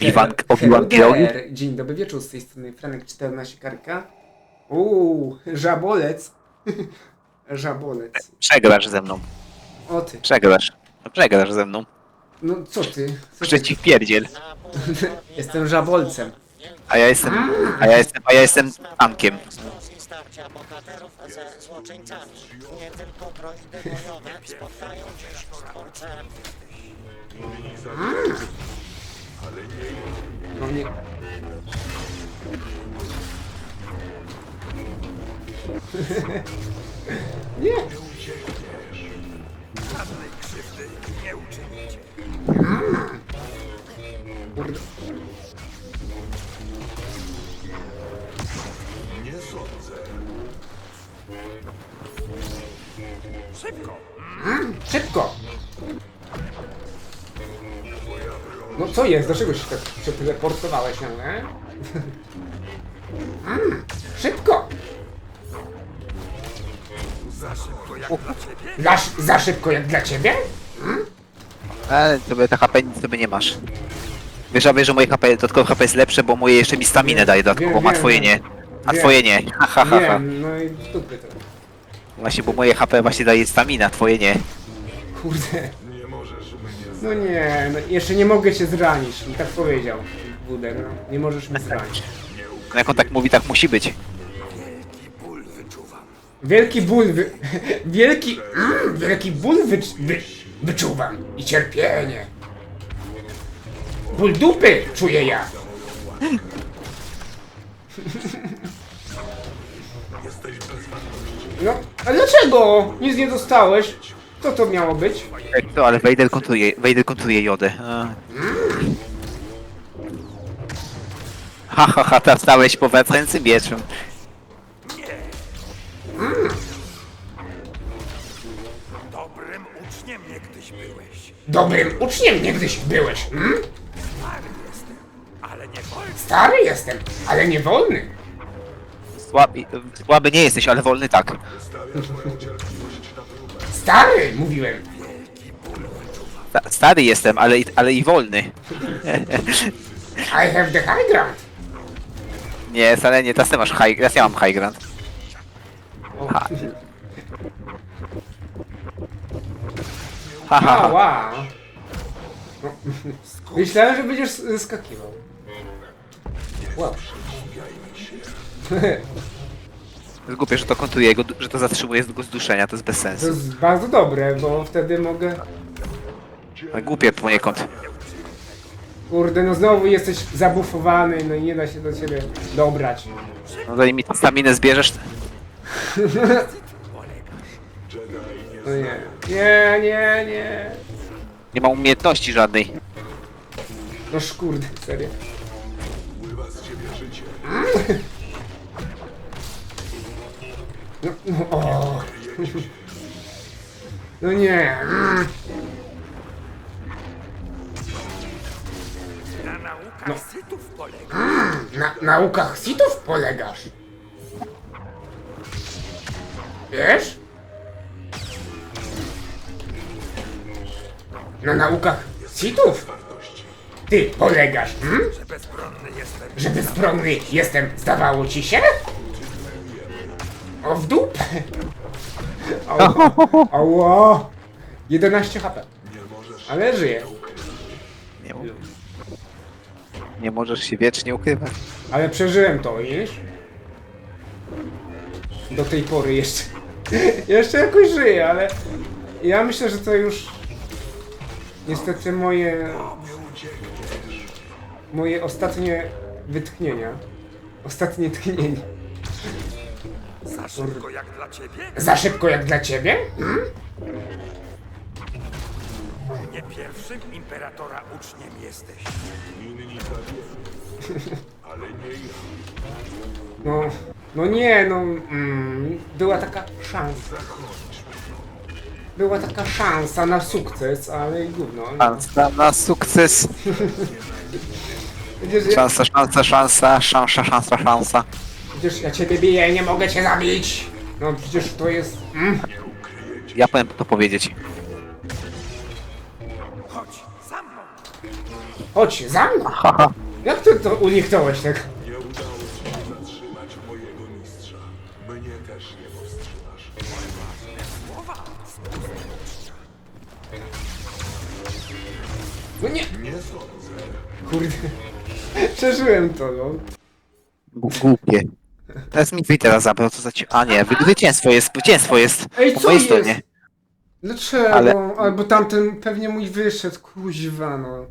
Obi-Wan Obi-Wan Kenobi? Dzień dobry wieczór, z tej strony Franek 14 Karka. Uuu, żabolec. żabolec. Przegrasz ze mną. O ty. Przegrasz. No przegrasz ze mną. No co ty? Co ty? Pierdziel. Jestem żabolcem. A ja jestem, a ja jestem, a ja jestem tankiem. Promocji starcia bohaterów ze złoczyńcami. Nie tylko droidy bojowe spotkają się z nie. Kurde. Mm, Szybko! No co jest? Dlaczego się tak przeteleportowałeś nagle? Mm, Szybko! Za, za szybko jak dla ciebie? Ale sobie ta HP nic sobie nie masz. Wiesz, a wiesz, że moje HP, dodatkowe HP jest lepsze, bo moje jeszcze mi staminę daje dodatkowo, a wiem, twoje nie. A Wiem. twoje nie. Ha, ha, ha, ha. Wiem, no i w dupy to. Właśnie, bo moje HP właśnie daje stamina, twoje nie. Kurde. No nie, no jeszcze nie mogę cię zranić. I tak powiedział Buder, no. Nie możesz mnie zranić. No jak on tak mówi, tak musi być. Wielki ból, wy... wielki, mm, wielki ból wy... Wy... wyczuwam i cierpienie. Ból dupy czuję ja. No, a dlaczego? Nic nie dostałeś. Co to miało być? To, ale Vader kontruje, Vader kontruje Jodę. A. Ha, ha, ha, teraz stałeś po wracającym mieczem. Dobrym uczniem niegdyś byłeś. Hmm? ale nie wolno. Stary jestem, ale nie wolny. Słaby, słaby nie jesteś, ale wolny tak. Stary, mówiłem. Sta- Stary jestem, ale, i- ale i wolny. I have the high ground. Nie, wcale nie, teraz ty masz high, teraz ja mam high ground. Ha. Ha, ha, ha. Ała. No, myślałem, że będziesz skakiwał. Jest głupie, że to kontruje, jego, że to zatrzymuje go z duszenia, to jest bez To sensu. jest bardzo dobre, bo wtedy mogę... Ale Głupie poniekąd. Kurde, no znowu jesteś zabufowany, no i nie da się do ciebie dobrać. No zanim mi staminę zbierzesz, No nie. Nie, nie, nie. nie ma umiejętności żadnej. No szkurde, serio. No, no, o. no nie. Na naukach sytów polega. Na naukach sitów polegasz. Wiesz? Na naukach sitów? Ty polegasz, hmm? że bezbronny jestem. Że bezbronny jestem, zdawało ci się? O w! Ała! Ała! 11 HP. Ale żyje. Nie, mo- nie możesz się wiecznie ukrywać. Ale przeżyłem to, wiesz? Do tej pory jeszcze. jeszcze jakoś żyję, ale ja myślę, że to już niestety moje moje ostatnie wytchnienia. Ostatnie tchnienie. Za szybko jak dla ciebie? Za szybko jak dla ciebie? Hmm? Nie pierwszym imperatora uczniem jesteś. No, no nie, no mm, była taka szansa. Była taka szansa na sukces, ale i gówno. Szansa na sukces. Ja, Szansa, szansa, szansa, szansa, szansa, szansa. przecież ja ciebie biję, nie mogę cię zabić. No przecież to jest... Mm, Ja powiem to powiedzieć. Chodź, za mną. Chodź, za mną! Haha. Jak ty to uniknąłeś tak? Nie udało ci się zatrzymać mojego mistrza. Mnie też nie powstrzymasz. No nie! Nie sądzę. Kurde. Przeżyłem to, no. Gu- Głupie. Teraz mi teraz zabrał, co za ci... A nie, wy- zwycięstwo jest, zwycięstwo jest. Ej, po co mojej jest? stronie. Dlaczego? Ale- Albo tamten pewnie mój wyszedł, kuźwa, no.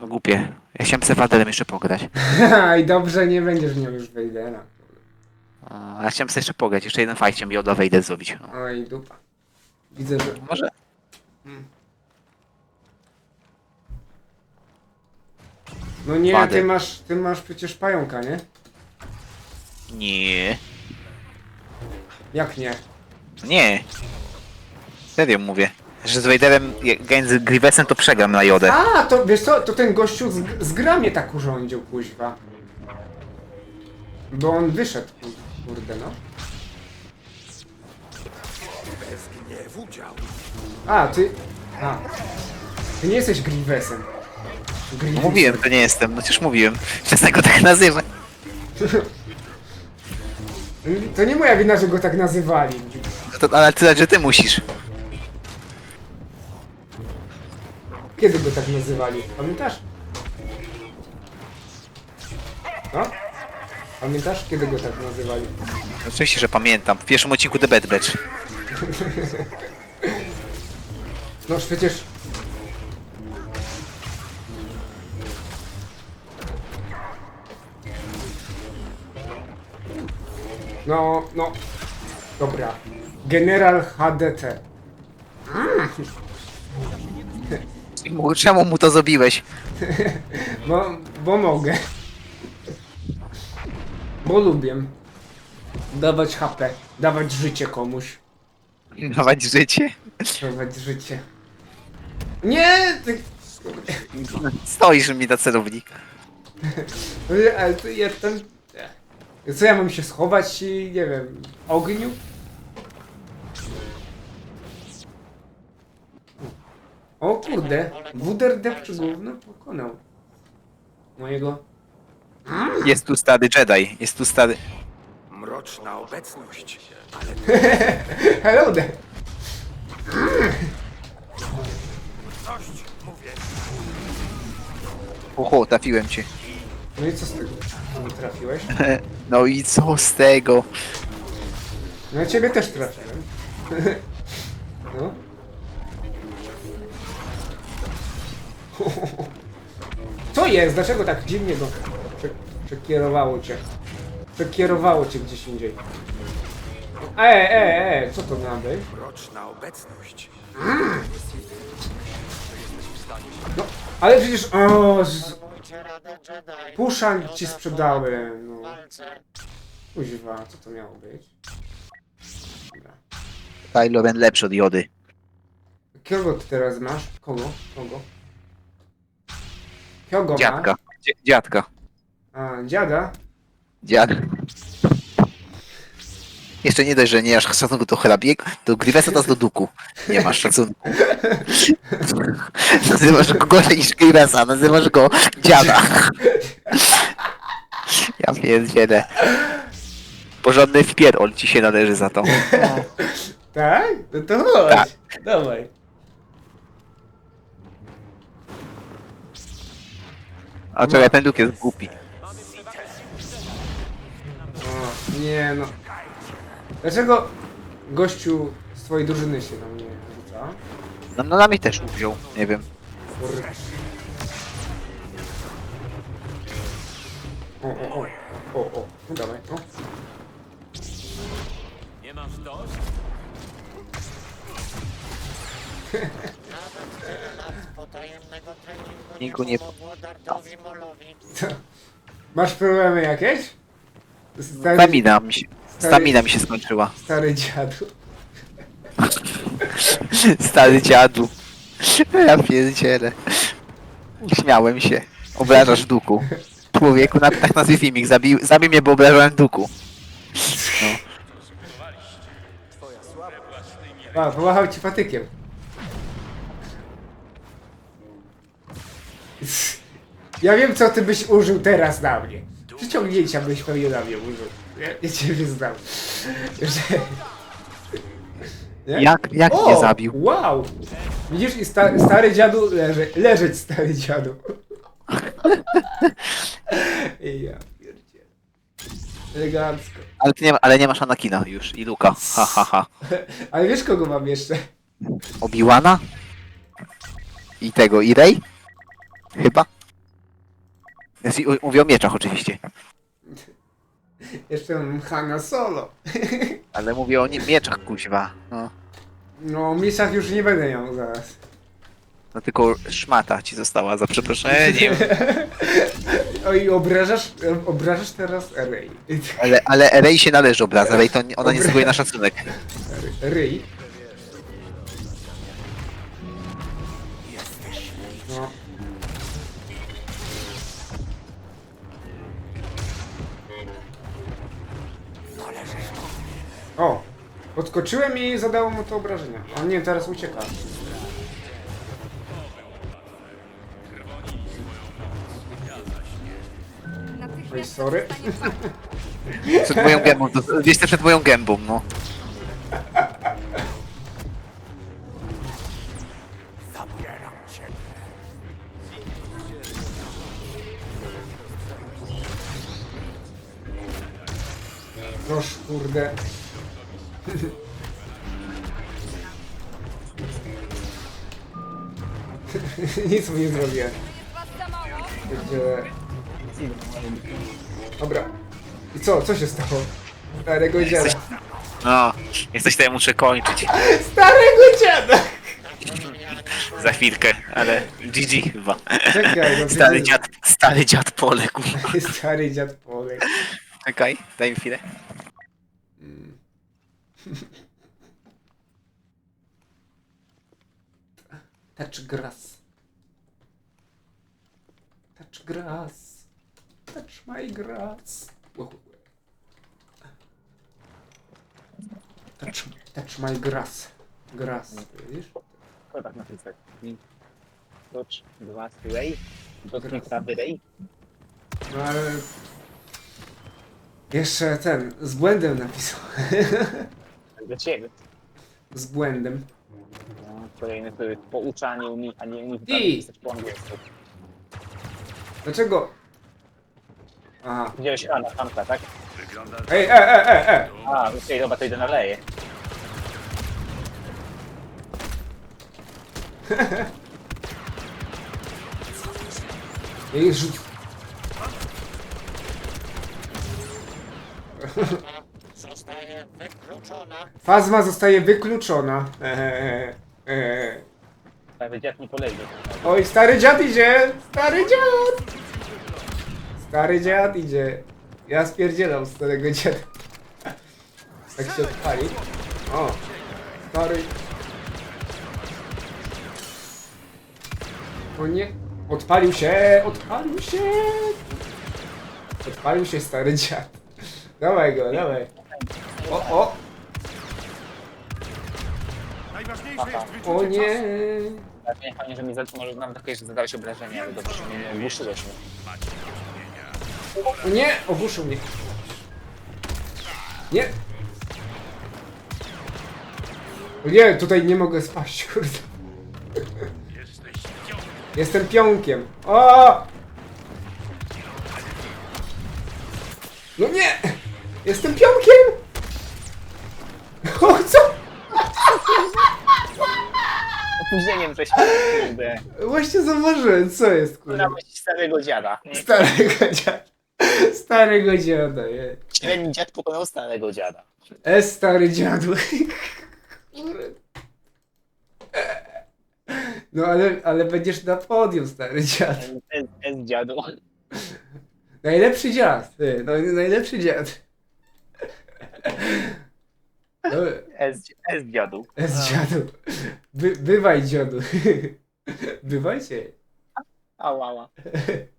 No, głupie. Ja chciałem z Ewaderem jeszcze pograć. I dobrze, nie będziesz miał już Wejdera. A, ja chciałem sobie jeszcze pograć, jeszcze jeden fight chciałem Yoda Vader zrobić. No. Oj, dupa. Widzę, że... Może? No nie, Wady. ty masz, ty masz przecież pająka, nie? Nie. Jak nie? Nie. Serio mówię. Że z Vaderem, jak z Grievesem, to przegram na Jodę. A, to wiesz co, to ten gościu z, z gra mnie tak urządził, kuźwa. Bo on wyszedł, ku- kurde, no. Bez gniewu dział. A, ty... A. Ty nie jesteś Grievesem. No Grievous. mówiłem, to nie jestem, no przecież mówiłem. Czasem go tak nazywam. To nie moja wina, że go tak nazywali. To, ale tyle, że ty musisz. Kiedy go tak nazywali? Pamiętasz? No? Pamiętasz, kiedy go tak nazywali? Oczywiście, że pamiętam. W pierwszym odcinku The Bad Batch. No przecież... No, no. Dobra. General HDT. Mu- Czemu mu to zrobiłeś? Bo, bo mogę. Bo lubię. Dawać HP. Dawać życie komuś. Dawać życie? Dawać życie. Nie! Ty... Stoisz mi na celownik. Ale to ja tam... Co ja mam się schować i nie wiem, w ogniu? O kurde, Wuder depczy gówno pokonał. Mojego... Jest tu stary Jedi. Jest tu stary... Mroczna obecność. Hello there! Dość, mówię. Oho, trafiłem cię. No i co z tego? Nie trafiłeś? No i co z tego? No ja ciebie też trafiłem. No. Co jest? Dlaczego tak dziwnie go przekierowało cię? Przekierowało cię gdzieś indziej. Ej, ej, ej, co to ma być? Mroczna obecność. No, ale przecież... O, z... Planujcie Radę Jedi. Pusza ci sprzedałem, no. Kuźwa, co to miało być? Dobra. Kylo Ren lepszy od Jody. Kogo ty teraz masz? Kogo? Kogo? Kogo Dziadka. Dzie- Dziadka. A, dziada? Dziad. Jeszcze nie dość, że nie masz szacunku do hrabiego, do Grievesa to do duku. Nie masz szacunku. Nazywasz go gorzej niż Grievesa, nazywasz go dziada. Ja pierdzielę. Porządny wpierdol ci się należy za to. Tak? No to chodź. Tak. Dawaj. A czekaj, ten Luke jest głupi. Nie no. Dlaczego gościu z twojej drużyny się na mnie rzuca? No, no na mnie też wziął, nie wiem. Kur- O, o, o. O, o. No dawaj, o. Nawet tyle lat potajemnego treningu nie nie- pomogło Dardowi Molowi. Co? Masz problemy jakieś? Stary, Stamina mi się, stamina mi się skończyła. stary dziadu. Stary dziadu. Ja pierdzielę. Śmiałem się. Obrażasz duku. Człowieku, na, tak nazwij filmik. Zabił, zabił mnie, bo obrażałem duku. A, pomachał ci patykiem. Ja wiem, co ty byś użył teraz na mnie. Przyciągnięcia byś pewnie na mnie użył. Ja, ja ciebie znam. Że... Nie? Jak, jak O, mnie zabił? Wow! Widzisz, i sta stary dziadu leży, leżeć stary dziadu. I ja pierdzie. Elegancko. Ale, ty nie, ma- ale nie masz Anakina już i Luka. Ha, ha, ha. Ale wiesz kogo mam jeszcze? Obiłana? I tego, i Rey? Chyba? U- mówię o mieczach oczywiście. Jeszcze mam Hanna Solo. Ale mówię o nie, mieczach, kuźwa. No. No, misach już nie będę ją zaraz. no tylko szmata ci została za przeproszeniem. Oj, obrażasz, obrażasz teraz Rey. Ale, ale Rey się należy obraza, Rey to nie- ona nie zasługuje na szacunek. Ryj. O! Podskoczyłem i zadało mu to obrażenia. On nie, teraz ucieka. Oj, sorry. Przed moją gębą, to, gdzieś przed moją gębą, no. Noż, kurde. Nic mu nie zrobię. Będzie... Dobra. I co? Co się stało? Starego dziada. No, jesteś tutaj, muszę kończyć. Starego dziada! Za chwilkę, ale GG chyba. Czekaj, no Stary dziad, stary dziad poległ. Stary dziad Polek. Czekaj, daj mi chwilę. Touch grass. Touch grass. Touch my grass. Touch, touch my grass. Grass, widzisz? To tak napisać. Touch, dwa, Ray. Dotknij prawy Ray. No ale... Jeszcze ten, z błędem napisał. Dla ciebie. z błędem. No, kolejny to jest pouczanie umi, a nie pisać po angielsku. Dlaczego? Aha. Widziałeś Ana, Anka, tak? Ej, e, e, e, e! A, okej, dobra, to idę na leje. Ej, rzuć. Zostaje wykluczona. Fazma zostaje wykluczona. Eee, eee. Prawy dziad nie polegnie. Oj, stary dziad idzie! Stary dziad! Stary dziad idzie. Ja spierdzielam starego dziada. Tak się odpali. O! Stary... O nie! Odpalił się! Odpalił się! Odpalił się stary dziad. Dawaj go, dawaj. O, o! Najważniejsze jest wyczucie O nie! Tak, nie, fajnie, że mi za, może nam takie, że zadałeś obrażenia, ale dobrze, nie ogłuszyłeś mnie. O nie! Ogłuszył mnie. Nie! O nie, tutaj nie mogę spaść, kurde. Jestem pionkiem. O! No nie! Jestem pionkiem! O, co? Opóźnieniem żeś, kurde. Właśnie zauważyłem, co jest, kurde. Dałeś starego dziada. Starego dziada. Starego dziada, je. Średni dziad pokonał starego dziada. E, stary dziadu. No ale, ale będziesz na podium, stary dziad. S, S dziadu. Najlepszy dziad, ty, no, najlepszy dziad. No, S, S dziadu. z dziadu. By, bywaj dziadu. Bywajcie. Ała, ała.